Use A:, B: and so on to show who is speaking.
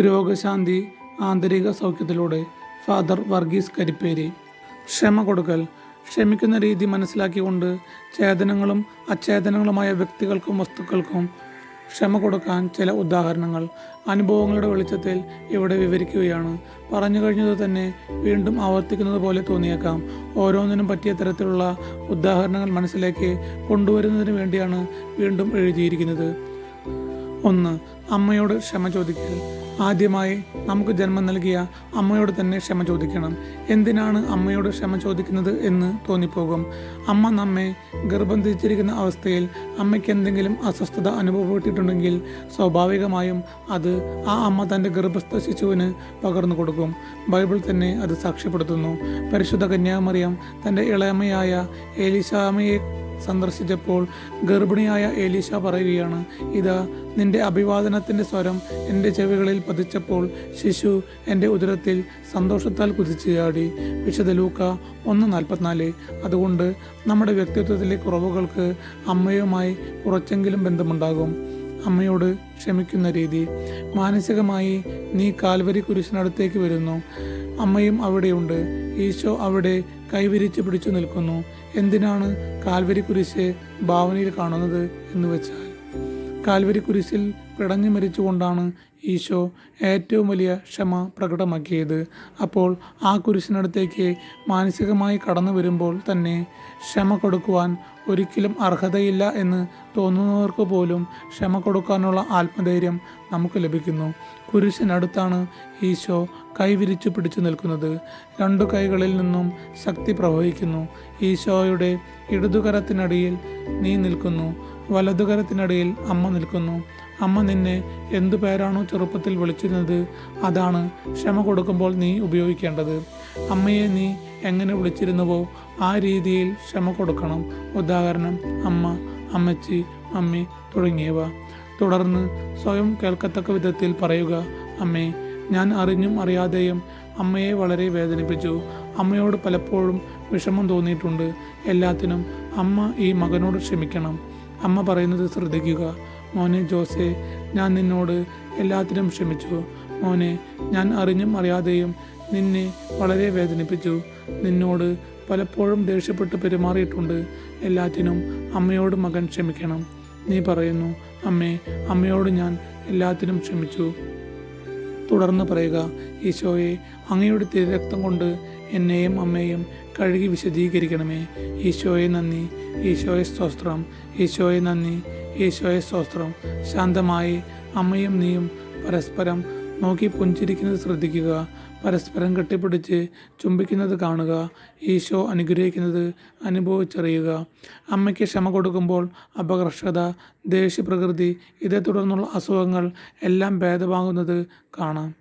A: രോഗശാന്തി ആന്തരിക സൗഖ്യത്തിലൂടെ ഫാദർ വർഗീസ് കരിപ്പേരി. ക്ഷമ കൊടുക്കൽ. ക്ഷമിക്കുന്ന രീതി മനസ്സിലാക്കിക്കൊണ്ട് ചേതനങ്ങളും അചേതനങ്ങളുമായ വ്യക്തികൾക്കും വസ്തുക്കൾക്കും ക്ഷമ കൊടുക്കാൻ ചില ഉദാഹരണങ്ങൾ. അനുഭവങ്ങളുടെ വെളിച്ചത്തിൽ ഇവിടെ വിവരിക്കുകയാണ്. പറഞ്ഞു കഴിഞ്ഞത് തന്നെ വീണ്ടും ആവർത്തിക്കുന്നത് പോലെ തോന്നിയേക്കാം. ഓരോന്നിനും പറ്റിയ തരത്തിലുള്ള ഉദാഹരണങ്ങൾ മനസ്സിലേക്ക് കൊണ്ടുവരുന്നതിന് വേണ്ടിയാണ് വീണ്ടും എഴുതിയിരിക്കുന്നത്. ഒന്ന് അമ്മയോട് ക്ഷമ ചോദിക്കൽ. ആദ്യമായി നമുക്ക് ജന്മം നൽകിയ അമ്മയോട് തന്നെ ക്ഷമ ചോദിക്കണം. എന്തിനാണ് അമ്മയോട് ക്ഷമ ചോദിക്കുന്നത് എന്ന് തോന്നിപ്പോകും. അമ്മ നമ്മെ ഗർഭം ധരിച്ചിരിക്കുന്ന അവസ്ഥയിൽ അമ്മയ്ക്ക് എന്തെങ്കിലും അസ്വസ്ഥത അനുഭവപ്പെട്ടിട്ടുണ്ടെങ്കിൽ സ്വാഭാവികമായും അത് ആ അമ്മ തന്റെ ഗർഭസ്ഥ ശിശുവിന് പകർന്നു കൊടുക്കും. ബൈബിൾ തന്നെ അത് സാക്ഷ്യപ്പെടുത്തുന്നു. പരിശുദ്ധ കന്യാമറിയം തന്റെ ഇളയമയായ ഏലിശാമയെ സന്ദർശിച്ചപ്പോൾ ഗർഭിണിയായ ഏലീശ പറയുകയാണ് ഇതാ നിന്റെ അഭിവാദനത്തിന്റെ സ്വരം എന്റെ ചെവികളിൽ പതിച്ചപ്പോൾ ശിശു എന്റെ ഉദരത്തിൽ സന്തോഷത്താൽ കുതിച്ചു ചാടി. വിശുദ്ധ ലൂക്ക ഒന്ന് നാൽപ്പത്തിനാല് അതുകൊണ്ട് നമ്മുടെ വ്യക്തിത്വത്തിലെ കുറവുകൾക്ക് അമ്മയുമായി കുറച്ചെങ്കിലും ബന്ധമുണ്ടാകും. അമ്മയോട് ക്ഷമിക്കുന്ന രീതി. മാനസികമായി നീ കാൽവരി കുരിശിനടുത്തേക്ക് വരുന്നു. അമ്മയും അവിടെയുണ്ട്. ഈശോ അവിടെ കൈവിരിച്ച് പിടിച്ചു നിൽക്കുന്നു. എന്തിനാണ് കാൽവരി കുരിശ് ഭാവനയിൽ കാണുന്നത് എന്ന് വെച്ചാൽ കാൽവരി കുരിശിൽ പിടഞ്ഞു മരിച്ചുകൊണ്ടാണ് ഈശോ ഏറ്റവും വലിയ ക്ഷമ പ്രകടമാക്കിയത്. അപ്പോൾ ആ കുരിശിനടുത്തേക്ക് മാനസികമായി കടന്നു വരുമ്പോൾ തന്നെ ക്ഷമ കൊടുക്കുവാൻ ഒരിക്കലും അർഹതയില്ല എന്ന് തോന്നുന്നവർക്ക് പോലും ക്ഷമ കൊടുക്കാനുള്ള ആത്മധൈര്യം നമുക്ക് ലഭിക്കുന്നു. കുരിശിനടുത്താണ് ഈശോ കൈവിരിച്ചു പിടിച്ചു നിൽക്കുന്നത്. രണ്ടു കൈകളിൽ നിന്നും ശക്തി പ്രവഹിക്കുന്നു. ഈശോയുടെ ഇടതുകരത്തിനടിയിൽ നീ നിൽക്കുന്നു. വലതുകരത്തിനടിയിൽ അമ്മ നിൽക്കുന്നു. അമ്മ നിന്നെ എന്തു പേരാണോ ചെറുപ്പത്തിൽ വിളിച്ചിരുന്നത് അതാണ് ക്ഷമ കൊടുക്കുമ്പോൾ നീ ഉപയോഗിക്കേണ്ടത്. അമ്മയെ നീ എങ്ങനെ വിളിച്ചിരുന്നുവോ ആ രീതിയിൽ ക്ഷമ കൊടുക്കണം. ഉദാഹരണം അമ്മ അമ്മച്ചി അമ്മി തുടങ്ങിയവ. തുടർന്ന് സ്വയം കേൾക്കത്തക്ക വിധത്തിൽ പറയുക അമ്മേ ഞാൻ അറിഞ്ഞും അറിയാതെയും അമ്മയെ വളരെ വേദനിപ്പിച്ചു. അമ്മയോട് പലപ്പോഴും വിഷമം തോന്നിയിട്ടുണ്ട്. എല്ലാത്തിനും അമ്മ ഈ മകനോട് ക്ഷമിക്കണം. അമ്മ പറയുന്നത് ശ്രദ്ധിക്കുക. മോനെ ജോസെ ഞാൻ നിന്നോട് എല്ലാത്തിനും ക്ഷമിച്ചു. മോനെ ഞാൻ അറിഞ്ഞും അറിയാതെയും നിന്നെ വളരെ വേദനിപ്പിച്ചു. നിന്നോട് പലപ്പോഴും ദേഷ്യപ്പെട്ട് പെരുമാറിയിട്ടുണ്ട്. എല്ലാത്തിനും അമ്മയോട് മകൻ ക്ഷമിക്കണം. നീ പറയുന്നു അമ്മേ അമ്മയോട് ഞാൻ എല്ലാത്തിനും ക്ഷമിച്ചു. തുടർന്ന് പറയുക ഈശോയെ അങ്ങയുടെ തിരരക്തം കൊണ്ട് എന്നെയും അമ്മയെയും കഴുകി വിശദീകരിക്കണമേ ഈശോയെ നന്ദി ഈശോയെ സ്തോത്രം ഈശോയെ നന്ദി ഈശോയെ സ്തോത്രം. ശാന്തമായി അമ്മയും നീയും പരസ്പരം നോക്കി പുഞ്ചിരിക്കുന്നത് ശ്രദ്ധിക്കുക. പരസ്പരം കെട്ടിപ്പിടിച്ച് ചുംബിക്കുന്നത് കാണുക. ഈശോ അനുഗ്രഹിക്കുന്നത് അനുഭവിച്ചറിയുക. അമ്മയ്ക്ക് ക്ഷമ കൊടുക്കുമ്പോൾ അപകർഷത ദേഷ്യപ്രകൃതി ഇതേ തുടർന്നുള്ള അസുഖങ്ങൾ എല്ലാം ഭേദമാകുന്നത് കാണാം.